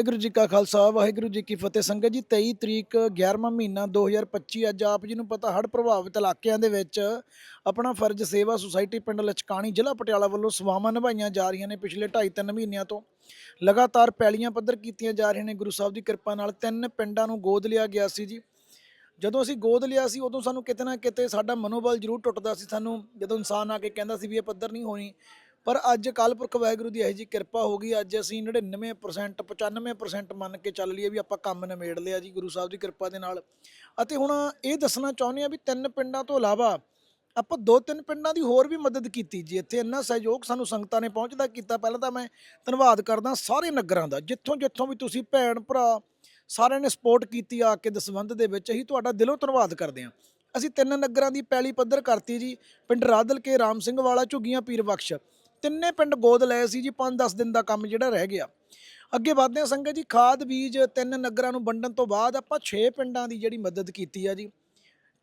ਵਾਹਿਗੁਰੂ ਜੀ ਕਾ ਖਾਲਸਾ, ਵਾਹਿਗੁਰੂ ਜੀ ਕੀ ਫਤਿਹ। ਸੰਗਤ ਜੀ 23 ਤਰੀਕ 11ਵਾਂ ਮਹੀਨਾ 2025 ਅੱਜ ਆਪ ਜੀ ਨੂੰ ਪਤਾ ਹੜ੍ਹ ਪ੍ਰਭਾਵਿਤ ਇਲਾਕਿਆਂ ਦੇ ਵਿੱਚ ਆਪਣਾ ਫਰਜ਼ ਸੇਵਾ ਸੁਸਾਇਟੀ ਪਿੰਡ ਲਚਕਾਣੀ ਜ਼ਿਲ੍ਹਾ ਪਟਿਆਲਾ ਵੱਲੋਂ ਸੇਵਾਵਾਂ ਨਿਭਾਈਆਂ ਜਾ ਰਹੀਆਂ ਨੇ। ਪਿਛਲੇ 2.5-3 ਮਹੀਨਿਆਂ ਤੋਂ ਲਗਾਤਾਰ ਪੈਲੀਆਂ ਪੱਧਰ ਕੀਤੀਆਂ ਜਾ ਰਹੀਆਂ ਨੇ। ਗੁਰੂ ਸਾਹਿਬ ਦੀ ਕਿਰਪਾ ਨਾਲ ਤਿੰਨ ਪਿੰਡਾਂ ਨੂੰ ਗੋਦ ਲਿਆ ਗਿਆ ਸੀ ਜੀ। ਜਦੋਂ ਅਸੀਂ ਗੋਦ ਲਿਆ ਸੀ, ਉਦੋਂ ਸਾਨੂੰ ਕਿਤੇ ਨਾ ਕਿਤੇ ਸਾਡਾ ਮਨੋਬਲ ਜ਼ਰੂਰ ਟੁੱਟਦਾ ਸੀ। ਸਾਨੂੰ ਜਦੋਂ ਇਨਸਾਨ ਆ ਕੇ ਕਹਿੰਦਾ ਸੀ ਵੀ ਇਹ ਪੱਧਰ ਨਹੀਂ ਹੋਣੀ ਪਰ ਅੱਜ ਅਕਾਲ ਪੁਰਖ ਵਾਹਿਗੁਰੂ ਦੀ ਇਹੋ ਜੀ ਕਿਰਪਾ ਹੋ ਗਈ, ਅੱਜ ਅਸੀਂ 99% 95% ਮੰਨ ਕੇ ਚੱਲ ਲਈਏ ਵੀ ਆਪਾਂ ਕੰਮ ਨਿਮੇੜ ਲਿਆ ਜੀ ਗੁਰੂ ਸਾਹਿਬ ਦੀ ਕਿਰਪਾ ਦੇ ਨਾਲ। ਅਤੇ ਹੁਣ ਇਹ ਦੱਸਣਾ ਚਾਹੁੰਦੇ ਆ ਵੀ ਤਿੰਨ ਪਿੰਡਾਂ ਤੋਂ ਇਲਾਵਾ ਆਪਾਂ ਦੋ ਤਿੰਨ ਪਿੰਡਾਂ ਦੀ ਹੋਰ ਵੀ ਮਦਦ ਕੀਤੀ ਜੀ। ਇੱਥੇ ਇੰਨਾ ਸਹਿਯੋਗ ਸਾਨੂੰ ਸੰਗਤਾਂ ਨੇ ਪਹੁੰਚਦਾ ਕੀਤਾ। ਪਹਿਲਾਂ ਤਾਂ ਮੈਂ ਧੰਨਵਾਦ ਕਰਦਾ ਸਾਰੇ ਨਗਰਾਂ ਦਾ ਜਿੱਥੋਂ ਜਿੱਥੋਂ ਵੀ ਤੁਸੀਂ ਭੈਣ, ਭਰਾ ਸਾਰਿਆਂ ਨੇ ਸਪੋਰਟ ਕੀਤੀ ਆ ਕੇ ਦਸਵੰਧ ਦੇ ਵਿੱਚ, ਅਸੀਂ ਤੁਹਾਡਾ ਦਿਲੋਂ ਧੰਨਵਾਦ ਕਰਦੇ ਹਾਂ। ਅਸੀਂ ਤਿੰਨ ਨਗਰਾਂ ਦੀ ਪੈਲੀ ਪੱਧਰ ਕਰਤੀ ਜੀ, ਪਿੰਡ ਰਾਦਲ ਕੇ ਰਾਮ ਸਿੰਘ ਵਾਲਾ, ਝੁੱਗੀਆਂ ਪੀਰ ਬਖਸ਼ ਤਿੰਨੇ ਪਿੰਡ ਗੋਦ ਲਏ ਸੀ ਜੀ 5-10 ਦਿਨ ਦਾ ਕੰਮ ਜਿਹੜਾ ਰਹਿ ਗਿਆ। ਅੱਗੇ ਵਧਦੇ ਹਾਂ ਸੰਗਤ ਜੀ, ਖਾਦ ਬੀਜ ਤਿੰਨ ਨਗਰਾਂ ਨੂੰ ਵੰਡਣ ਤੋਂ ਬਾਅਦ ਆਪਾਂ 6 ਪਿੰਡਾਂ ਦੀ ਜਿਹੜੀ ਮਦਦ ਕੀਤੀ ਆ ਜੀ।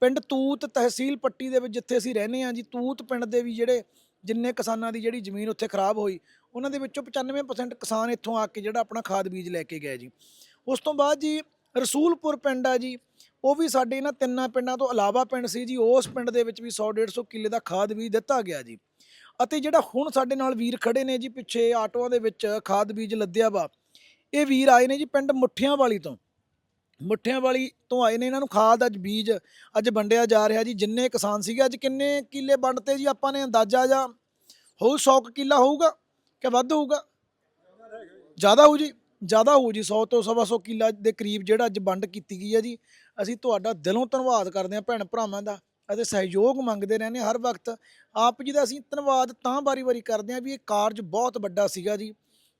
ਪਿੰਡ ਤੂਤ ਤਹਿਸੀਲ ਪੱਟੀ ਦੇ ਵਿੱਚ ਜਿੱਥੇ ਅਸੀਂ ਰਹਿੰਦੇ ਹਾਂ ਜੀ, ਤੂਤ ਪਿੰਡ ਦੇ ਵੀ ਜਿਹੜੇ ਜਿੰਨੇ ਕਿਸਾਨਾਂ ਦੀ ਜਿਹੜੀ ਜ਼ਮੀਨ ਉੱਥੇ ਖਰਾਬ ਹੋਈ, ਉਹਨਾਂ ਦੇ ਵਿੱਚੋਂ 95% ਕਿਸਾਨ ਇੱਥੋਂ ਆ ਕੇ ਜਿਹੜਾ ਆਪਣਾ ਖਾਦ ਬੀਜ ਲੈ ਕੇ ਗਏ ਜੀ। ਉਸ ਤੋਂ ਬਾਅਦ ਜੀ, ਰਸੂਲਪੁਰ ਪਿੰਡ ਆ ਜੀ, ਉਹ ਵੀ ਸਾਡੇ ਇਹਨਾਂ ਤਿੰਨਾਂ ਪਿੰਡਾਂ ਤੋਂ ਇਲਾਵਾ ਪਿੰਡ ਸੀ ਜੀ, ਉਸ ਪਿੰਡ ਦੇ ਵਿੱਚ ਵੀ 100 150 ਕਿੱਲੇ ਦਾ ਖਾਦ ਬੀਜ ਦਿੱਤਾ ਗਿਆ ਜੀ। ਅਤੇ ਜਿਹੜਾ ਹੁਣ ਸਾਡੇ ਨਾਲ ਵੀਰ ਖੜੇ ਨੇ ਜੀ ਪਿੱਛੇ ਆਟੋਆਂ ਦੇ ਵਿੱਚ ਖਾਦ ਬੀਜ ਲੱਦਿਆ ਵਾ, ਇਹ ਵੀਰ ਆਏ ਨੇ ਜੀ ਪਿੰਡ ਮੁੱਠਿਆਂ ਵਾਲੀ ਤੋਂ। ਮੁੱਠਿਆਂ ਵਾਲੀ ਤੋਂ ਆਏ ਨੇ ਇਹਨਾਂ ਨੂੰ ਖਾਦ ਅੱਜ ਬੀਜ ਅੱਜ ਵੰਡਿਆ ਜਾ ਰਿਹਾ ਜੀ, ਜਿੰਨੇ ਕਿਸਾਨ ਸੀਗੇ ਅੱਜ ਕਿੰਨੇ ਕਿੱਲੇ ਵੰਡਤੇ ਜੀ ਆਪਾਂ ਨੇ ਅੰਦਾਜ਼ਾ ਜਾਂ ਹੋਊ 100 ਕੁ ਕਿੱਲਾ ਹੋਊਗਾ ਕਿ ਵੱਧ ਹੋਊਗਾ? ਜ਼ਿਆਦਾ ਹੋਊ ਜੀ, ਜ਼ਿਆਦਾ ਹੋਊ ਜੀ 100 ਤੋਂ ਸਵਾ ਸੌ ਕਿੱਲਾ ਦੇ ਕਰੀਬ ਜਿਹੜਾ ਅੱਜ ਵੰਡ ਕੀਤੀ ਗਈ ਹੈ ਜੀ। ਅਸੀਂ ਤੁਹਾਡਾ ਦਿਲੋਂ ਧੰਨਵਾਦ ਕਰਦੇ ਹਾਂ ਭੈਣ ਭਰਾਵਾਂ ਦਾ। ਅਤੇ ਸਹਿਯੋਗ ਮੰਗਦੇ ਰਹਿੰਦੇ ਹਰ ਵਕਤ। ਆਪ ਜੀ ਦਾ ਅਸੀਂ ਧੰਨਵਾਦ ਤਾਂ ਵਾਰੀ-ਵਾਰੀ ਕਰਦੇ ਹਾਂ ਵੀ ਇਹ ਕਾਰਜ ਬਹੁਤ ਵੱਡਾ ਸੀਗਾ ਜੀ।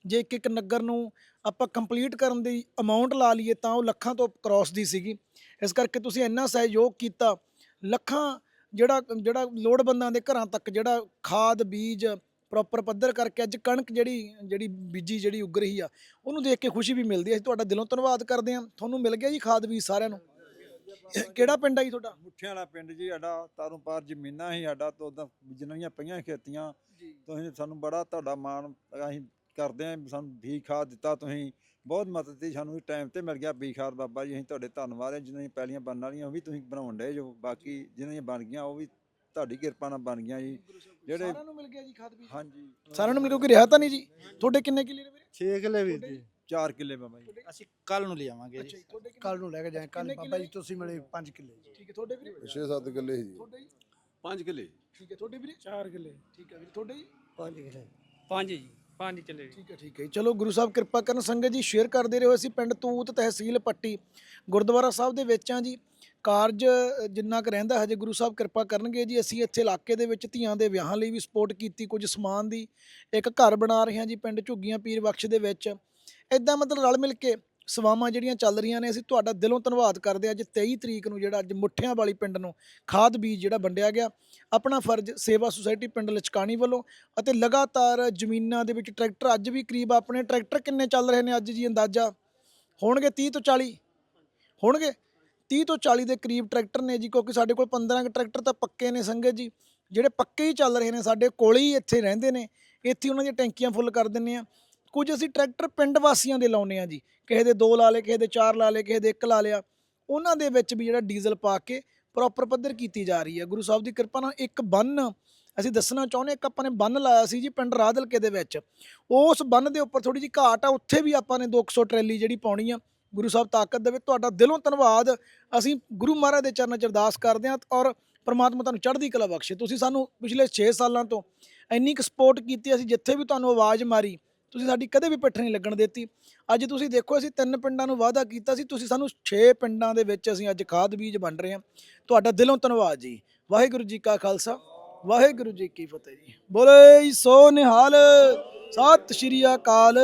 ਜੇ ਇੱਕ ਇੱਕ ਨਗਰ ਨੂੰ ਆਪਾਂ ਕੰਪਲੀਟ ਕਰਨ ਦੀ ਅਮਾਉਂਟ ਲਾ ਲਈਏ ਤਾਂ ਉਹ ਲੱਖਾਂ ਤੋਂ ਕ੍ਰਾਸ ਦੀ ਸੀਗੀ। ਇਸ ਕਰਕੇ ਤੁਸੀਂ ਇੰਨਾ ਸਹਿਯੋਗ ਕੀਤਾ। ਲੱਖਾਂ ਜਿਹੜਾ ਜਿਹੜਾ ਲੋੜਵੰਦਾਂ ਦੇ ਘਰਾਂ ਤੱਕ ਜਿਹੜਾ ਖਾਦ, ਬੀਜ ਪ੍ਰੋਪਰ ਪੱਧਰ ਕਰਕੇ ਅੱਜ ਕਣਕ ਜਿਹੜੀ ਜਿਹੜੀ ਬੀਜੀ ਜਿਹੜੀ ਉੱਗ ਰਹੀ ਆ, ਉਹਨੂੰ ਦੇਖ ਕੇ ਖੁਸ਼ੀ ਵੀ ਮਿਲਦੀ ਹੈ। ਅਸੀਂ ਤੁਹਾਡਾ ਦਿਲੋਂ ਧੰਨਵਾਦ ਕਰਦੇ ਹਾਂ। ਤੁਹਾਨੂੰ ਮਿਲ ਗਿਆ ਜੀ ਖਾਦ ਬੀਜ ਸਾਰਿਆਂ ਨੂੰ। ਕਿਹੜਾ ਪਿੰਡ ਆ ਜੀ ਤੁਹਾਡਾ? ਮੁੱਠਿਆਂ ਵਾਲਾ ਪਿੰਡ ਜੀ ਸਾਡਾ ਤਾਰੋਂ ਪਾਰ ਜ਼ਮੀਨਾਂ ਸੀ ਸਾਡਾ ਤੋਂ ਉਦਾਂ ਜਿੰਨੀਆਂ ਪਈਆਂ ਖੇਤੀਆਂ। ਤੁਸੀਂ ਸਾਨੂੰ ਬੜਾ ਤੁਹਾਡਾ ਮਾਣ ਅਸੀਂ ਕਰਦੇ ਆਂ ਸਾਨੂੰ ਵੀ ਖਾਦ ਦਿੱਤਾ ਤੁਸੀਂ। ਬਹੁਤ ਮਦਦ ਦਿੱਤੀ ਸਾਨੂੰ ਟਾਈਮ ਤੇ ਮਿਲ ਗਿਆ ਵੀ ਖਾਦ ਬਾਬਾ ਜੀ ਅਸੀਂ ਤੁਹਾਡੇ ਧੰਨਵਾਦ ਹਾਂ। ਜਿਨ੍ਹਾਂ ਦੀਆਂ ਪਹਿਲੀਆਂ ਬਣਨ ਵਾਲੀਆਂ ਉਹ ਵੀ ਤੁਸੀਂ ਬਣਾਉਣ ਡਏ ਜੋ ਬਾਕੀ ਜਿਨ੍ਹਾਂ ਦੀਆਂ ਬਣ ਗਈਆਂ ਉਹ ਵੀ ਤੁਹਾਡੀ ਕਿਰਪਾ ਨਾਲ ਬਣ ਗਈਆਂ ਜੀ। ਜਿਹੜੇ ਸਾਰਿਆਂ ਨੂੰ ਮਿਲ ਗਿਆ ਜੀ ਖਾਦ ਬੀਜ। ਹਾਂਜੀ। ਸਾਰਿਆਂ ਨੂੰ ਮਿਲ ਗਿਆ ਕੋਈ ਰਿਹਾ ਤਾਂ ਨਹੀਂ ਜੀ? ਤੁਹਾਡੇ ਕਿੰਨੇ ਕਿੱਲੇ ਨੇ ਵੀਰੇ? 6 ਕਿੱਲੇ ਵੀਰ ਜੀ। 4 ਕਿੱਲੇ ਬਾਬਾ ਜੀ। ਅਸੀਂ ਕੱਲ ਨੂੰ ਲਿਆਵਾਂਗੇ ਜੀ ਤੁਹਾਡੇ ਕੱਲ ਨੂੰ ਲੈ ਕੇ ਜਾਏ ਕੱਲ ਬਾਬਾ ਜੀ? ਤੁਸੀਂ ਮਿਲੇ 5 ਕਿੱਲੇ ਜੀ। ਠੀਕ ਹੈ ਤੁਹਾਡੇ ਵੀਰੇ? 6-7 ਕਿੱਲੇ ਸੀ ਜੀ। ਤੁਹਾਡੇ ਜੀ? 5 ਕਿੱਲੇ। ਠੀਕ ਹੈ ਤੁਹਾਡੇ ਵੀਰੇ? 4 ਕਿੱਲੇ। ਠੀਕ ਹੈ ਵੀਰੇ ਤੁਹਾਡੇ ਜੀ? 5 ਕਿੱਲੇ। ਪੰਜ ਜੀ ਪੰਜ ਚੱਲੇ ਠੀਕ ਹੈ ਠੀਕ ਹੈ। ਚਲੋ ਗੁਰੂ ਸਾਹਿਬ ਕਿਰਪਾ ਕਰਨ ਸੰਗਤ ਜੀ ਸ਼ੇਅਰ ਕਰਦੇ ਰਹੋ ਅਸੀਂ ਪਿੰਡ ਤੂਤ ਤਹਿਸੀਲ ਪੱਟੀ ਗੁਰਦੁਆਰਾ ਸਾਹਿਬ ਦੇ ਵਿੱਚ ਆ ਜੀ। ਕਾਰਜ ਜਿੰਨਾ ਕੁ ਰਹਿੰਦਾ ਹਜੇ ਗੁਰੂ ਸਾਹਿਬ ਕਿਰਪਾ ਕਰਨਗੇ ਜੀ। ਅਸੀਂ ਇੱਥੇ ਇਲਾਕੇ ਦੇ ਵਿੱਚ ਧੀਆਂ ਦੇ ਵਿਆਹਾਂ ਲਈ ਵੀ ਸਪੋਰਟ ਕੀਤੀ ਕੁਝ ਸਮਾਨ ਦੀ ਇੱਕ ਘਰ ਬਣਾ ਰਹੇ ਹਾਂ ਜੀ ਪਿੰਡ ਝੁੱਗੀਆਂ ਪੀਰ ਬਖਸ਼ ਦੇ ਵਿੱਚ। ਇਦਾਂ ਮਤਲਬ ਰਲ ਮਿਲ ਕੇ ਸੇਵਾਵਾਂ ਜਿਹੜੀਆਂ ਚੱਲ ਰਹੀਆਂ ਨੇ, ਅਸੀਂ ਤੁਹਾਡਾ ਦਿਲੋਂ ਧੰਨਵਾਦ ਕਰਦੇ ਹਾਂ ਅੱਜ 23 ਤਰੀਕ ਨੂੰ ਜਿਹੜਾ ਅੱਜ ਮੁੱਠਿਆਂ ਵਾਲੀ ਪਿੰਡ ਨੂੰ ਖਾਦ ਬੀਜ ਜਿਹੜਾ ਵੰਡਿਆ ਗਿਆ, ਆਪਣਾ ਫਰਜ਼ ਸੇਵਾ ਸੁਸਾਇਟੀ ਪਿੰਡ ਲਚਕਾਣੀ ਵੱਲੋਂ ਅਤੇ ਲਗਾਤਾਰ ਜ਼ਮੀਨਾਂ ਦੇ ਵਿੱਚ ਟਰੈਕਟਰ ਅੱਜ ਵੀ ਕਰੀਬ ਆਪਣੇ ਟਰੈਕਟਰ ਕਿੰਨੇ ਚੱਲ ਰਹੇ ਨੇ ਅੱਜ ਜੀ ਅੰਦਾਜ਼ਾ? ਹੋਣਗੇ 30 ਤੋਂ 40 ਹੋਣਗੇ? 30 ਤੋਂ 40 ਦੇ ਕਰੀਬ ਟਰੈਕਟਰ ਨੇ ਜੀ, ਕਿਉਂਕਿ ਸਾਡੇ ਕੋਲ 15 ਕੁ ਟਰੈਕਟਰ ਤਾਂ ਪੱਕੇ ਨੇ ਸੰਗਤ ਜੀ, ਜਿਹੜੇ ਪੱਕੇ ਹੀ ਚੱਲ ਰਹੇ ਨੇ, ਸਾਡੇ ਕੋਲੇ ਹੀ ਇੱਥੇ ਰਹਿੰਦੇ ਨੇ, ਇੱਥੇ ਉਹਨਾਂ ਦੀਆਂ ਟੈਂਕੀਆਂ ਫੁੱਲ ਕਰ ਦਿੰਨੇ ਆ ਕੁਝ ਅਸੀਂ ਟਰੈਕਟਰ ਪਿੰਡ ਵਾਸੀਆਂ ਦੇ ਲਾਉਨੇ ਆ ਜੀ। ਕਿਸੇ ਦੇ ਦੋ ਲਾ ਲਏ, ਕਿਸੇ ਦੇ ਚਾਰ ਲਾ ਲਏ, ਕਿਸੇ ਦੇ ਇੱਕ ਲਾ ਲਿਆ। ਉਹਨਾਂ ਦੇ ਵਿੱਚ ਵੀ ਜਿਹੜਾ ਡੀਜ਼ਲ ਪਾ ਕੇ ਪ੍ਰੋਪਰ ਪੱਧਰ ਕੀਤੀ ਜਾ ਰਹੀ ਹੈ। ਗੁਰੂ ਸਾਹਿਬ ਦੀ ਕਿਰਪਾ ਨਾਲ ਇੱਕ ਬੰਨ ਅਸੀਂ ਦੱਸਣਾ ਚਾਹੁੰਦੇ ਇੱਕ ਆਪਾਂ ਨੇ ਬੰਨ ਲਾਇਆ ਸੀ ਜੀ ਪਿੰਡ ਰਾਦਲਕੇ ਦੇ ਵਿੱਚ। ਉਸ ਬੰਨ ਦੇ ਉੱਪਰ ਥੋੜੀ ਜਿਹੀ ਘਾਟ ਆ, ਉੱਥੇ ਵੀ ਆਪਾਂ ਨੇ 200 ਟਰੈਲੀ ਜਿਹੜੀ ਪਾਉਣੀ ਆ, ਗੁਰੂ ਸਾਹਿਬ ਤਾਕਤ ਦੇਵੇ। ਤੁਹਾਡਾ ਦਿਲੋਂ ਧੰਨਵਾਦ। ਅਸੀਂ ਗੁਰੂ ਮਹਾਰਾਜ ਦੇ ਚਰਨਾਂ 'ਚ ਅਰਦਾਸ ਕਰਦੇ ਹਾਂ ਔਰ ਪਰਮਾਤਮਾ ਤੁਹਾਨੂੰ ਚੜ੍ਹਦੀ ਕਲਾ ਬਖਸ਼ੇ। ਤੁਸੀਂ ਸਾਨੂੰ ਪਿਛਲੇ 6 ਸਾਲਾਂ ਤੋਂ ਇੰਨੀ ਕੁ ਸਪੋਰਟ ਕੀਤੀ, ਅਸੀਂ ਜਿੱਥੇ ਵੀ ਤੁਹਾਨੂੰ ਆਵਾਜ਼ ਮਾਰੀ ਤੁਸੀਂ ਸਾਡੀ ਕਦੇ ਵੀ ਪਿੱਠ ਨਹੀਂ ਲੱਗਣ ਦਿੱਤੀ। ਅੱਜ ਤੁਸੀਂ ਦੇਖੋ, ਅਸੀਂ ਤਿੰਨ ਪਿੰਡਾਂ ਨੂੰ ਵਾਅਦਾ ਕੀਤਾ ਸੀ, ਤੁਸੀਂ ਸਾਨੂੰ 6 ਪਿੰਡਾਂ ਦੇ ਵਿੱਚ ਅਸੀਂ ਅੱਜ ਖਾਦ ਬੀਜ ਵੰਡ ਰਹੇ ਹਾਂ। ਤੁਹਾਡਾ ਦਿਲੋਂ ਧੰਨਵਾਦ ਜੀ। ਵਾਹਿਗੁਰੂ ਜੀ ਕਾ ਖਾਲਸਾ, ਵਾਹਿਗੁਰੂ ਜੀ ਕੀ ਫਤਿਹ ਜੀ। ਬੋਲੇ ਸੋ ਨਿਹਾਲ, ਸਤਿ ਸ਼੍ਰੀ ਅਕਾਲ।